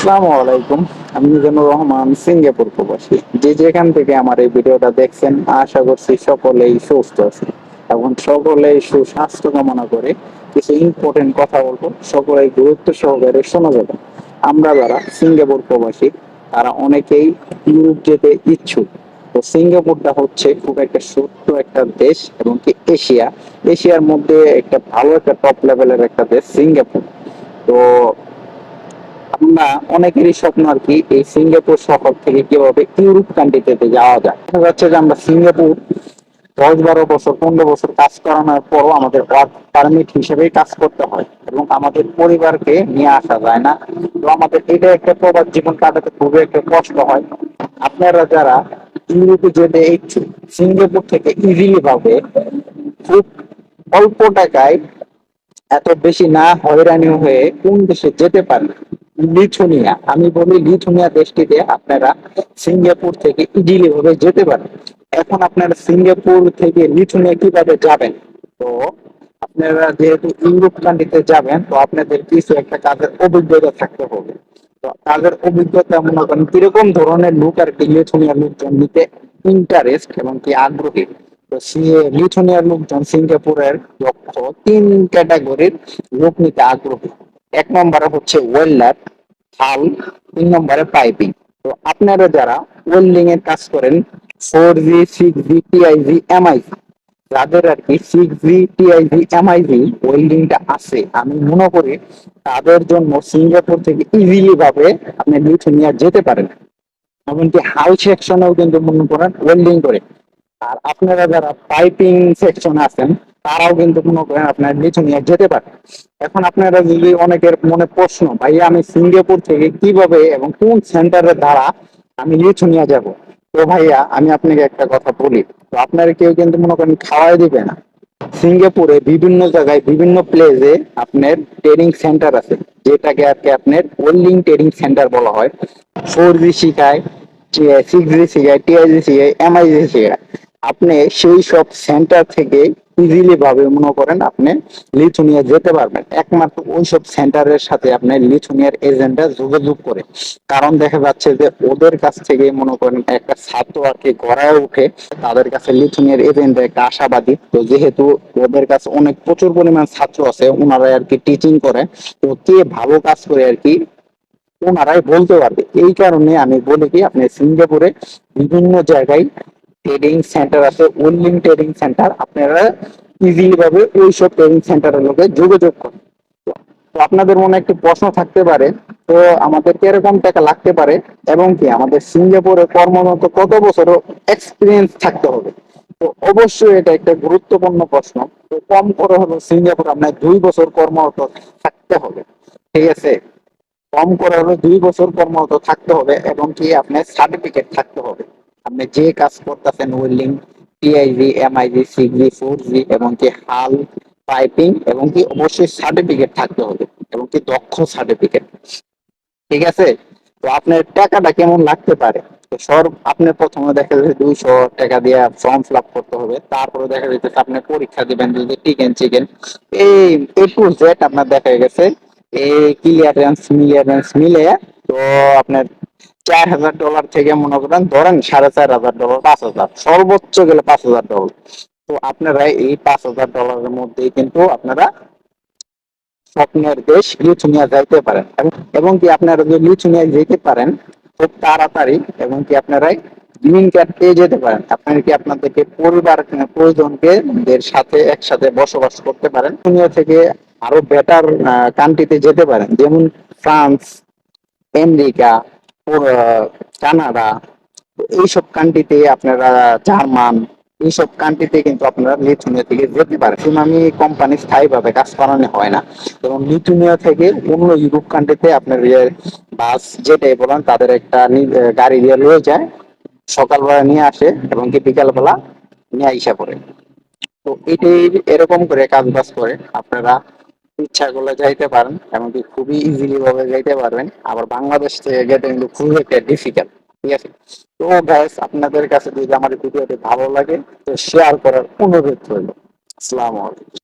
আসসালামু আলাইকুম। আমি মিজানুর রহমান, সিঙ্গাপুর প্রবাসী। যে যেখান থেকে আমার এই ভিডিওটা দেখছেন, আশা করছি সকলেই সুস্থ আছে এবং সকলেই সুস্বাস্থ্য কামনা করে কিছু ইম্পর্টেন্ট কথা বলব। সকলেই গুরুত্ব সহকারে শোনা যাবে। আমরা যারা সিঙ্গাপুর প্রবাসী, তারা অনেকেই ইউরোপ যেতে ইচ্ছুক। তো সিঙ্গাপুরটা হচ্ছে খুব একটা ছোট্ট একটা দেশ এবং কি এশিয়া। এশিয়ার মধ্যে একটা ভালো একটা টপ লেভেলের একটা দেশ সিঙ্গাপুর। তো আমরা অনেকেরই স্বপ্ন আর কি এই সিঙ্গাপুর শহর থেকে কীভাবে ইউরোপ কান্ট্রিতে যাওয়া যায়। দেখা যাচ্ছে যে আমরা সিঙ্গাপুর দশ বারো বছর, পনেরো বছর কাজ করানোর পরও আমাদের ওয়ার্ক পারমিট হিসেবেই কাজ করতে হয় এবং আমাদের পরিবারকে নিয়ে আসা যায় না। তো আমাদের এটা একটা প্রবাদ জীবন কাটাতে খুবই একটা কষ্ট হয়। আপনারা যারা ইউরোপে যেতে ইচ্ছুক, সিঙ্গাপুর থেকে ইজিলি ভাবে খুব অল্প টাকায় এত বেশি না হয়রানি হয়ে কোন দেশে যেতে পারেন লিথুনিয়া। আমি বলি লিথুনিয়া দেশটিতে আপনারা সিঙ্গাপুর থেকে ইজিলি ভাবে যেতে পারেন। এখন আপনারা সিঙ্গাপুর থেকে লিথুনিয়া কীভাবে যাবেন? তো আপনারা যেহেতু ইউরোপ কান্ট্রিতে যাবেন, তো আপনাদের কিছু একটা কাজের অভিজ্ঞতা থাকতে হবে। তো কাজের অভিজ্ঞতা মনে করেন কীরকম ধরনের লোক আর কি লিথুনিয়ার লোকজন নিতে ইন্টারেস্ট এবং কি আগ্রহী? তো লিথুনিয়ার লোকজন সিঙ্গাপুরের লক্ষ্য তিন ক্যাটাগরির লোক নিতে আগ্রহী। এক নম্বরে হচ্ছে ওয়েল্ডার হাল তিন নম্বরে পাইপিং। তো আপনারা যারা ওয়েল্ডিং এর কাজ করেন four G six G, TIG, MIG, যাদের আর কি সিক্স জি, টিআইজি, এমআইজি ওয়েল্ডিংটা আছে, আমি মনে করি তাদের জন্য সিঙ্গাপুর থেকে ইজিলি ভাবে আপনি লিথুনিয়া যেতে পারেন। এমনকি হাল সেকশনেও কিন্তু মনে করেন ওয়েল্ডিং করে। আর আপনারা যারা পাইপিং সেকশন আছেন তারাও কিন্তু কোনো আপনার লিথুনিয়া যেতে পারে। এখন আপনারা যদি অনেকের মনে প্রশ্ন, ভাইয়া, আমি সিঙ্গাপুর থেকে কীভাবে এবং কোন সেন্টারের দ্বারা আমি লিথুনিয়া যাব? তো ভাইয়া, আমি আপনাকে একটা কথা বলি। তো আপনারা কেউ কিন্তু মনে করেন খাওয়াই দিবে না। সিঙ্গাপুরে বিভিন্ন জায়গায়, বিভিন্ন প্লেসে আপনার ট্রেনিং সেন্টার আছে, যেটাকে আর কি আপনার ওয়েল্ডিং ট্রেনিং সেন্টার বলা হয়। ফোর জি শিখায় সিক্স জি শিখায় টিআইজি শিখায় এমআইজি শিখায়। আপনি সেই সব সেন্টার থেকে ইজিলি ভাবে মনে করেন আপনি লিথুনিয়া যেতে পারবেন। একমাত্র ওই সব সেন্টারের সাথে আপনি লিথুনিয়ার এজেন্টরা যোগাযোগ করে। কারণ দেখা যাচ্ছে যে ওদের কাছ থেকে মনে করেন একটা ছাত্র আর কি গড়ায় উঠে তাদের কাছে লিথুনিয়ার এজেন্ট একটা আশাবাদী। তো যেহেতু ওদের কাছে অনেক প্রচুর পরিমাণ ছাত্র আছে ওনারা আর কি টিচিং করে, তো কে ভালো কাজ করে আর কি ওনারাই বলতে পারবে। এই কারণে আমি বলি কি, আপনি সিঙ্গাপুরে বিভিন্ন জায়গায় ট্রেডিং সেন্টার আছে ওয়েল্ডিং ট্রেডিং সেন্টার আপনারা ইজিলি ভাবে ওই সব ট্রেডিং সেন্টারের লোকে যোগাযোগ করেন। তো আপনাদের মনে একটি প্রশ্ন থাকতে পারে, তো আমাদের কীরকম টাকা লাগতে পারে এবং কি আমাদের সিঙ্গাপুরে কর্মরত কত বছরও এক্সপিরিয়েন্স থাকতে হবে? তো অবশ্যই এটা একটা গুরুত্বপূর্ণ প্রশ্ন। তো কম করে হলো সিঙ্গাপুর আপনার দুই বছর কর্মরত থাকতে হবে। ঠিক আছে? কম করে হলো দুই বছর কর্মরত থাকতে হবে এবং কি আপনার সার্টিফিকেট থাকতে হবে। আপনি যে কাজ করতেছেন welding TIG MIG CG four G এবং কি হাল পাইপিং এবং কি অবশ্যই সার্টিফিকেট থাকতে হবে এবং কি দক্ষ সার্টিফিকেট ঠিক আছে? তো আপনার টাকাটা কেমন লাগতে পারে? তো সর, আপনার প্রথমে দেখা যাচ্ছে দুইশো টাকা দিয়ে ফর্ম ফিল করতে হবে, তারপরে দেখা যাচ্ছে আপনি পরীক্ষা দিবেন যদি চিকেন চিকেন এই এ টু জেড আপনার দেখা গেছে, এই ক্লিয়ারেন্স মিলিয়ারেন্স মিলে তো আপনার চার হাজার ডলার থেকে মনে করেন ধরেন সাড়ে চার হাজার ডলার পাঁচ হাজার সর্বোচ্চ গেলে পাঁচ হাজার ডলার তো আপনারা এই পাঁচ হাজার ডলারের মধ্যেই কিন্তু আপনারা স্বপ্নের দেশ লিথুনিয়া যাইতে পারেন। এবং- কি আপনারা যদি লিথুনিয়া যেতে পারেন খুব তাড়াতাড়ি এবং কি আপনারাই গ্রিন কার্ড পেয়ে যেতে পারেন। আপনারা কি আপনাদেরকে পরিবার আহ, পরিজনকে সাথে একসাথে বসবাস করতে পারেন। লিথুনিয়া থেকে আরও বেটার কান্ট্রিতে যেতে পারেন। যেমন ফ্রান্স আমেরিকা কানাডা, এইসব কান্ট্রিতে আপনারা জার্মান, এইসব কান্ট্রিতে কিন্তু আপনারা লিথুনিয়া থেকে যেতে পারেন। সুনামি কোম্পানি স্থায়ীভাবে কাজ করানো হয় না। এবং লিথুনিয়া থেকে অন্য ইউরোপ কান্ট্রিতে আপনার ইয়ে বাস, যেটাই বলেন, তাদের একটা গাড়ি দিয়ে লয়ে যায়, সকালবেলা নিয়ে আসে এবং কি বিকালবেলা নিয়ে আইসা পড়ে। তো এটাই এরকম করে কাজ বাজ করে। আপনারা ইচ্ছা করলে যাইতে পারেন, এমনকি খুবই ইজিলি ভাবে যাইতে পারবেন। আবার বাংলাদেশ থেকে যেতে কিন্তু খুবই একটা ডিফিকাল্ট ঠিক আছে? তো গাইস আপনাদের কাছে যদি আমার ভিডিওটি ভালো লাগে, তো শেয়ার করার অনুরোধ রইল। আসসালামু আলাইকুম।